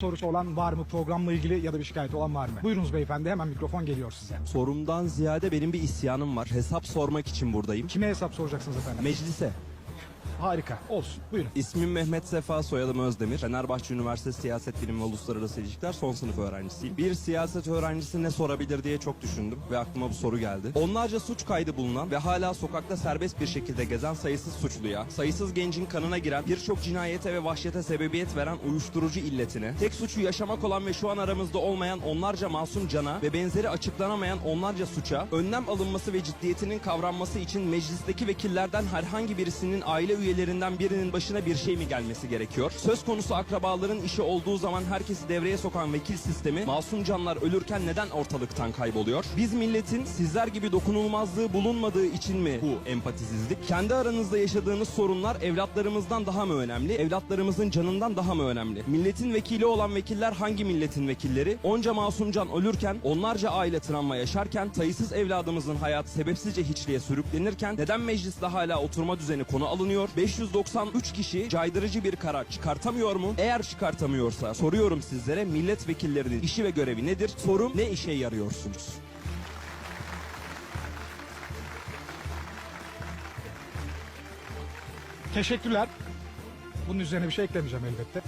sorusu olan var mı? Programla ilgili ya da bir şikayet olan var mı? Buyurunuz beyefendi hemen mikrofon geliyor size. Sorumdan ziyade benim bir isyanım var. Hesap sormak için buradayım. Kime hesap soracaksınız efendim? Meclise. Harika. Olsun. Buyurun. İsmim Mehmet Sefa, soyadım Özdemir. Fenerbahçe Üniversitesi Siyaset Bilimi ve Uluslararası İlişkiler son sınıf öğrencisiyim. Bir siyaset öğrencisi ne sorabilir diye çok düşündüm ve aklıma bu soru geldi. Onlarca suç kaydı bulunan ve hala sokakta serbest bir şekilde gezen sayısız suçluya, sayısız gencin kanına giren, birçok cinayete ve vahşete sebebiyet veren uyuşturucu illetine, tek suçu yaşamak olan ve şu an aramızda olmayan onlarca masum cana ve benzeri açıklanamayan onlarca suça önlem alınması ve ciddiyetinin kavranması için meclisteki vekillerden herhangi birisinin aile üyelerinden birinin başına bir şey mi gelmesi gerekiyor? Söz konusu akrabaların işi olduğu zaman herkesi devreye sokan vekil sistemi masum canlar ölürken neden ortalıktan kayboluyor? Biz milletin sizler gibi dokunulmazlığı bulunmadığı için mi bu empatisizlik? Kendi aranızda yaşadığınız sorunlar evlatlarımızdan daha mı önemli? Evlatlarımızın canından daha mı önemli? Milletin vekili olan vekiller hangi milletin vekilleri? Onca masum can ölürken, onlarca aile travma yaşarken, sayısız evladımızın hayatı sebepsizce hiçliğe sürüklenirken neden mecliste hala oturma düzeni konu alınıyor? 593 kişi caydırıcı bir karar çıkartamıyor mu? Eğer çıkartamıyorsa soruyorum sizlere milletvekillerinin işi ve görevi nedir? Sorum ne işe yarıyorsunuz? Teşekkürler. Bunun üzerine bir şey eklemeyeceğim elbette.